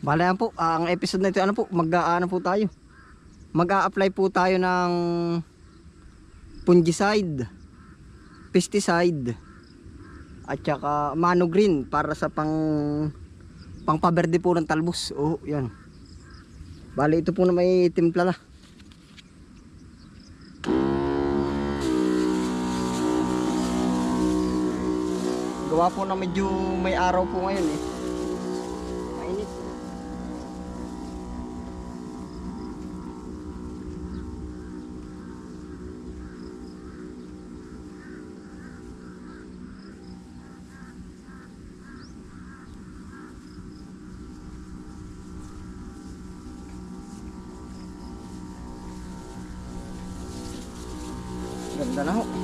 Bala yan po, ah, ang episode na ito, ano po, mag-aano po tayo. Mag-a-apply po tayo ng fungicide, pesticide, at saka mano green para sa pang pangpaberde po ng talbos. Oh, yan. Bali ito po na may timpla na. Gawa po na medyo may araw po ngayon eh. Ganda na ho.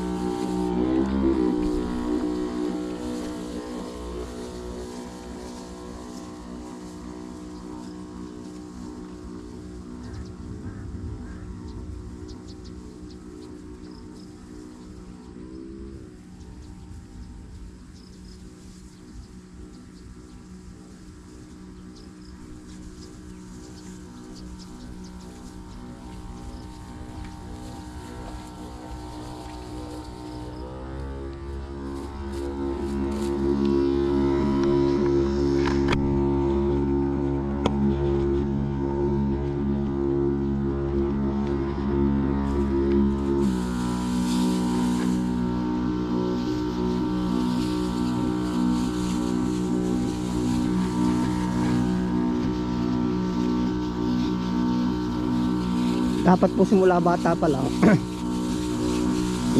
Dapat po simula bata pa lang.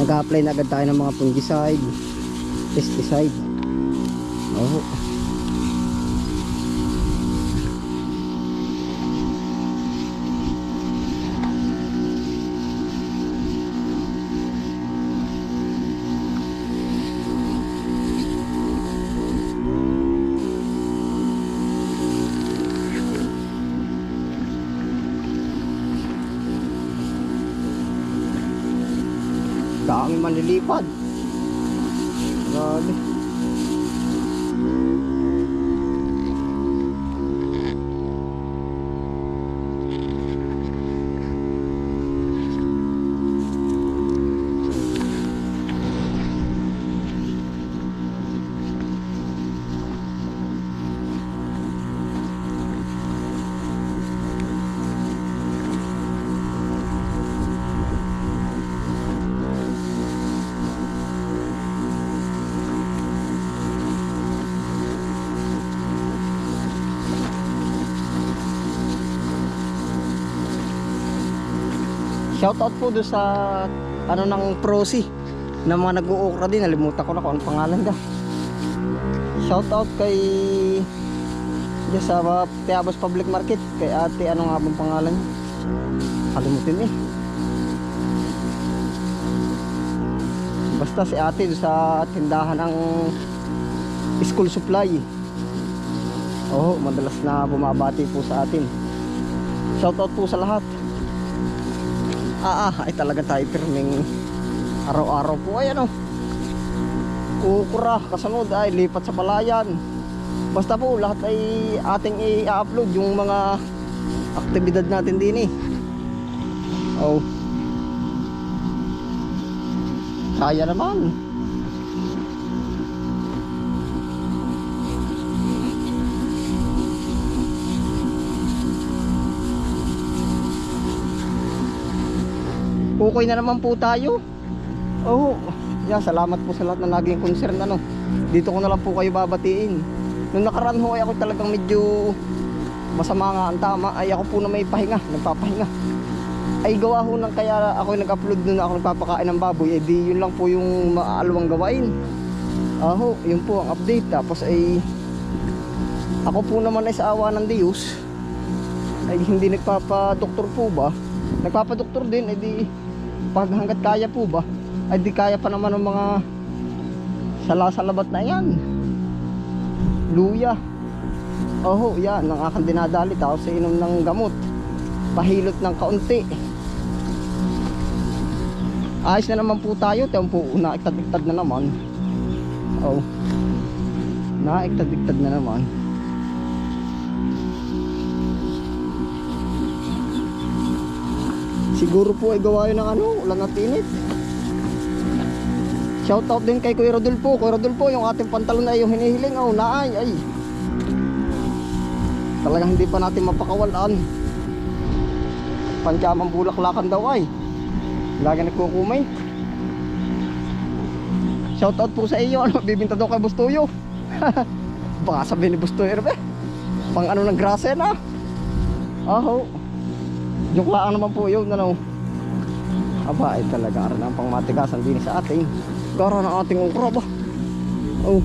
Nag-apply na agad tayo ng mga fungicide, pesticide. Oo. Dami manlilipad. Grabe. Shoutout po doon sa ano ng prosi na mga nag-uukra din. Nalimutan ko na kung anong pangalan ka. Shoutout kay dyan sa uh, Teabas Public Market. Kay ate, ano nga bang pangalan niya? Kalimutin eh. Basta si ate doon sa tindahan ng school supply. Oo, madalas na bumabati po sa atin. Shoutout po sa lahat. Ah, ay talaga tayo pirming araw-araw po. Ay ano, kukura, kasunod ay lipat sa palayan. Basta po lahat ay ating i-upload yung mga aktibidad natin din eh. Oh. Kaya naman. Okay na naman po tayo. Oh, yeah, salamat po sa lahat na naging concern ano. Dito ko na lang po kayo babatiin. Nung nakaraan ho ay ako talagang medyo masama nga ang tama ay ako po na may pahinga, nagpapahinga. Ay gawa ho nang kaya ako nag-upload nun ako nagpapakain ng baboy, eh di yun lang po yung maalawang gawain. Aho, yun po ang update. Tapos ay ako po naman ay sa awa ng Diyos ay hindi nagpapadoktor po ba? Nagpapadoktor din, ay di pag hanggat kaya po ba? Ay di kaya pa naman ng mga salasalabat na yan. Luya. Oho, yan, ang aking dinadali tapos inom ng gamot. Pahilot ng kaunti. Ayos na naman po tayo, tayo po, naiktad-iktad na naman. Oh. Naiktad-iktad na naman. Siguro po ay gawa yun ng ano, ulan at init. Shoutout din kay Kuya Rodolfo. Kuya Rodolfo, yung ating pantalon ay yung hinihiling. Oh, naay, ay. Talagang hindi pa natin mapakawalan. Panchamang bulaklakan daw ay. Lagi nagko-comment. Shoutout po sa iyo. Ano, bibinta daw kay Bustoyo. Baka sabihin ni Bustoyo, be. Pang ano ng grasa ah. Aho. Joke lang naman po yun, ano. Aba, ay talaga aral ang pangmatigasan din sa ating. Gara ng ating ukra ba? Oh.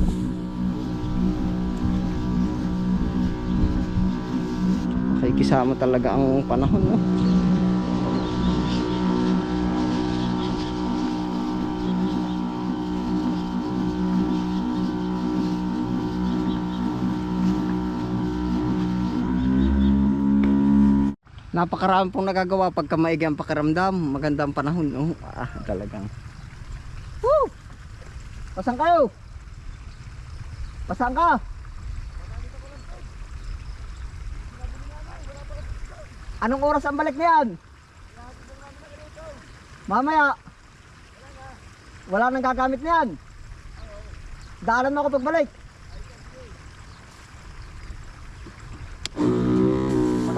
Okay, kisama talaga ang panahon, no? Napakarami pong nagagawa pagka maigi ang pakiramdam. Maganda ang panahon. Oh, ah, talagang. Woo! Pasan kayo? Pasan ka? Anong oras ang balik niyan? Mamaya. Wala nang gagamit niyan. Daanan mo ako pagbalik.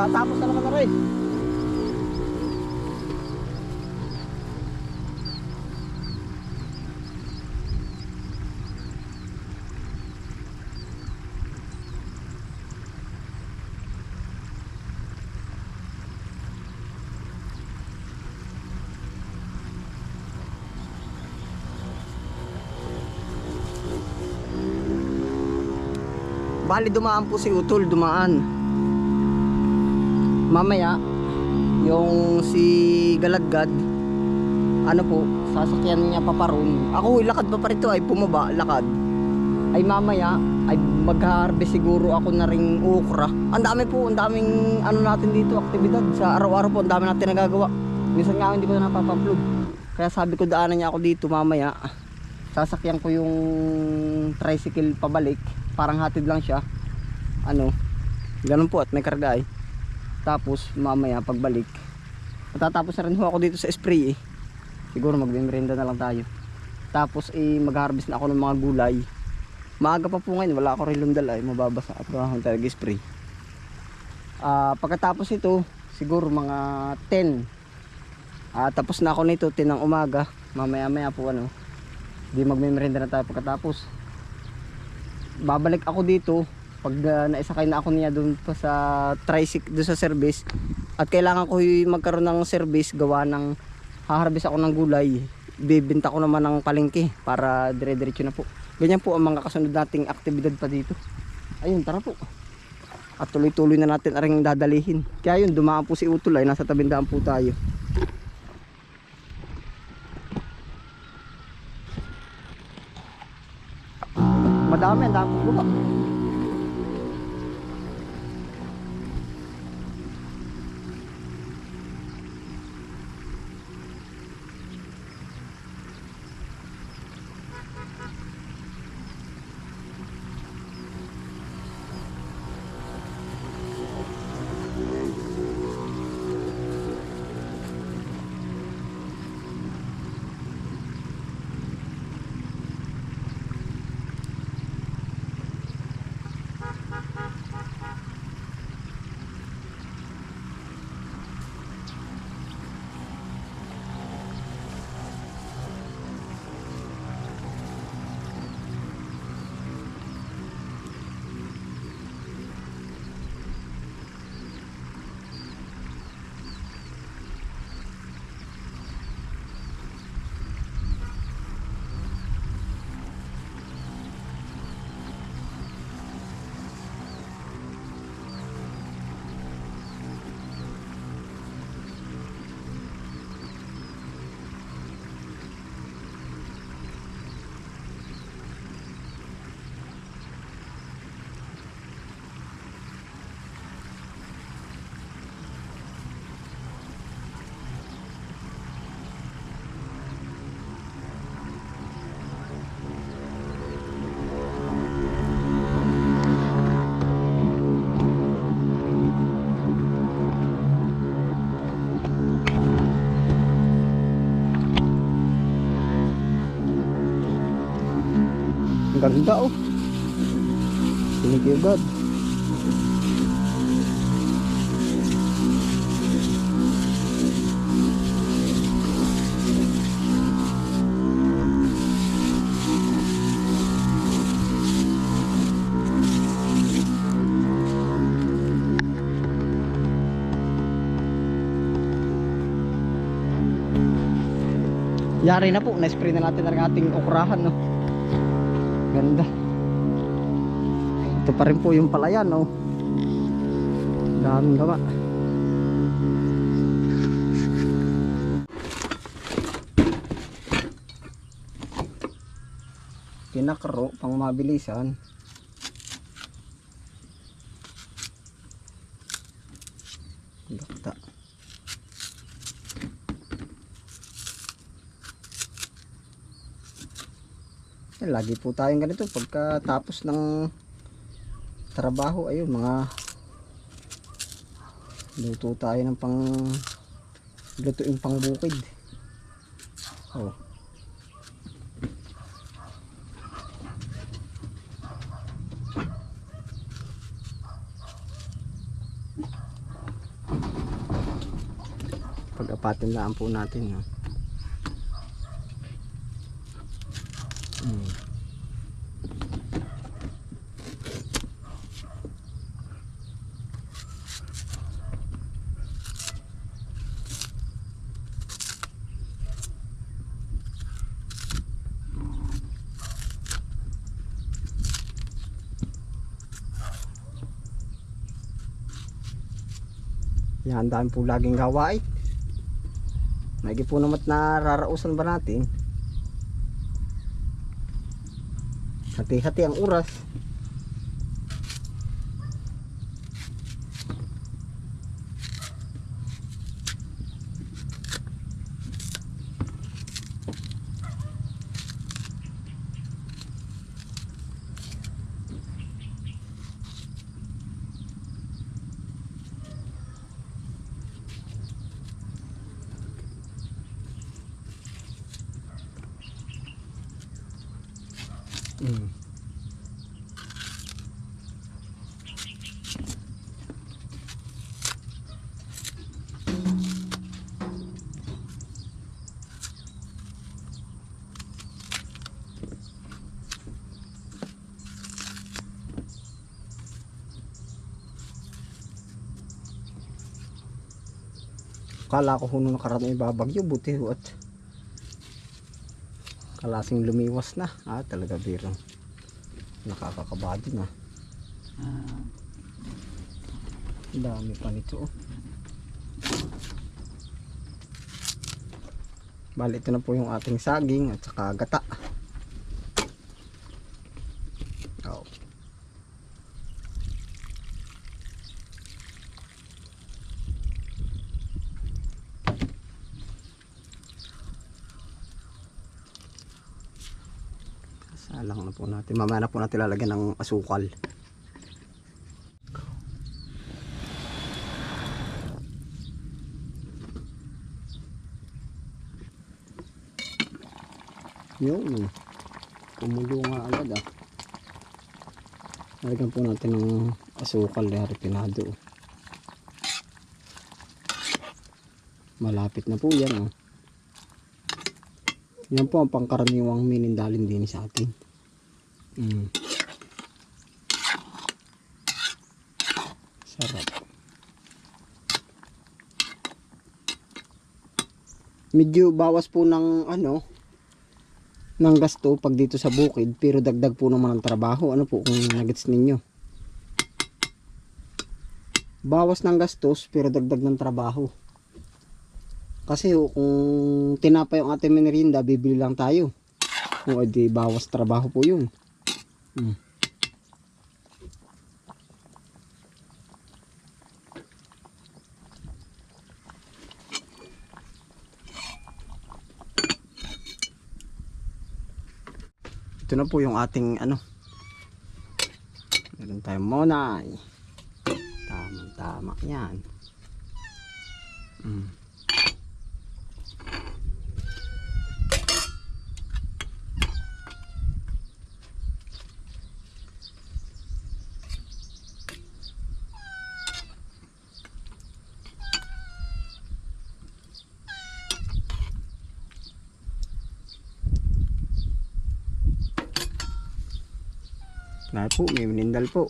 Matatapos na naman na rin. Bali dumaan po si Utol, dumaan. Mamaya, yung si Galagad, ano po, sasakyan niya paparoon. Ako, lakad pa pa rito ay bumaba, lakad. Ay mamaya, ay mag-harvest siguro ako na ring ukra. Ang dami po, ang daming ano natin dito, aktibidad. Sa araw-araw po, ang dami natin nagagawa. Minsan nga hindi ko na napapupload. Kaya sabi ko daanan niya ako dito mamaya. Sasakyan ko yung tricycle pabalik. Parang hatid lang siya. Ano, ganun po at may karga ay. Tapos mamaya pagbalik. Matatapos na rin ako dito sa spray eh. Siguro magbimerenda na lang tayo. Tapos eh mag-harvest na ako ng mga gulay. Maaga pa po ngayon, wala ako rin lumdala eh. Mababasa at akong talaga spray. Ah, pagkatapos ito, siguro mga 10. Ah, tapos na ako nito 10 ng umaga. Mamaya maya po ano. Di magmemerenda na tayo pagkatapos. Babalik ako dito pag uh, naisakay na ako niya doon pa sa tricycle doon sa service at kailangan ko magkaroon ng service gawa ng haharbis ako ng gulay bibenta ko naman ng palengke para dire-diretso na po. Ganyan po ang mga kasunod nating aktibidad pa dito. Ayun tara po. At tuloy-tuloy na natin aring dadalihin. Kaya yun dumaan po si Utol ay nasa tabindaan po tayo. Madami ang dami po Ganda oh. Thank you God. Yari na po, na-spray na natin ang ating okrahan, no? Ganda. Ito pa rin po yung palayan, no? Daming gawa. Kinakro, pang mabilisan. Ganda. Eh, lagi po tayong ganito. Pagkatapos ng trabaho ayun mga luto tayo ng pang lutuin pang bukid oh. Pag-apatin lang po natin no? Yan, dami po laging gawain. Maigi po naman nararausan ba natin? Hati-hati ang oras. Kala ko huno nakaraan may babagyo buti ho at kalasing lumiwas na ah talaga biro nakakakabado na ah. dami pa nito oh. bali ito na po yung ating saging at saka gata oh. Salang na po natin. Mamaya na po natin lalagyan ng asukal. Yun. Kumulo nga agad ah. Lalagyan po natin ng asukal na refinado. Malapit na po yan oh. Yan po ang pangkaraniwang minindalin din sa atin. Mm. Sarap. Medyo bawas po ng ano ng gasto pag dito sa bukid pero dagdag po naman ang trabaho. Ano po kung nagets ninyo? Bawas ng gastos pero dagdag ng trabaho. Kasi kung tinapay yung ating merienda, bibili lang tayo. O di bawas trabaho po yun. Hmm. Ito na po yung ating ano. Meron tayong monay. Tama tama yan. Mm. Dahil po, may minindal po.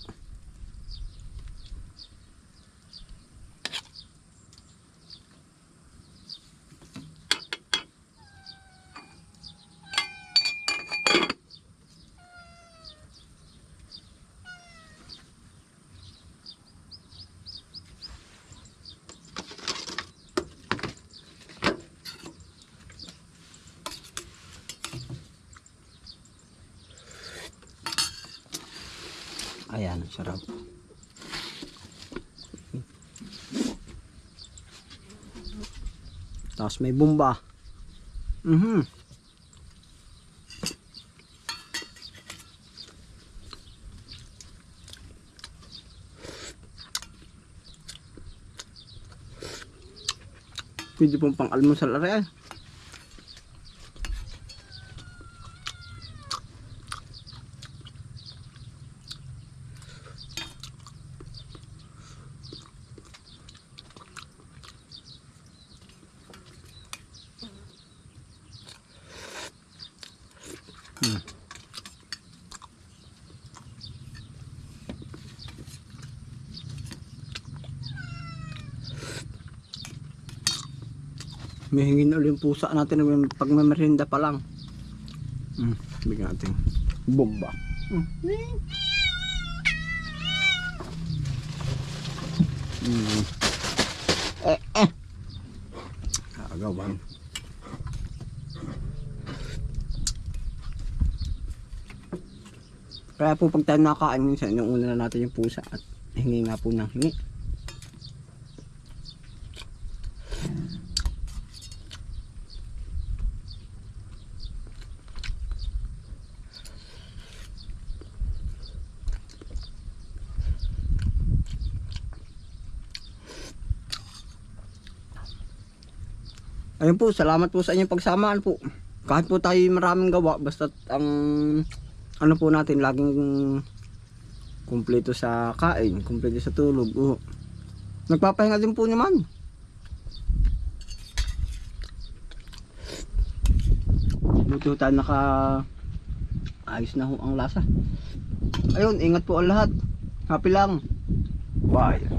Sarap. Tapos may bumba. Mhm. Pwede pong pang almusal are May hingin ulit yung pusa natin ng pagmamerinda pa lang. Hmm, bigyan natin. Bomba. Hmm. Hmm. Eh, eh. Agawan. Kaya po pag tayo nakain minsan, yung una na natin yung pusa at hingi nga po ng hingi. Ayun po, salamat po sa inyong pagsamaan po. Kahit po tayo maraming gawa, basta ang ano po natin, laging kumpleto sa kain, kumpleto sa tulog. Oh. Nagpapahinga din po naman. Buti po tayo naka ayos na ho ang lasa. Ayun, ingat po ang lahat. Happy lang. Bye.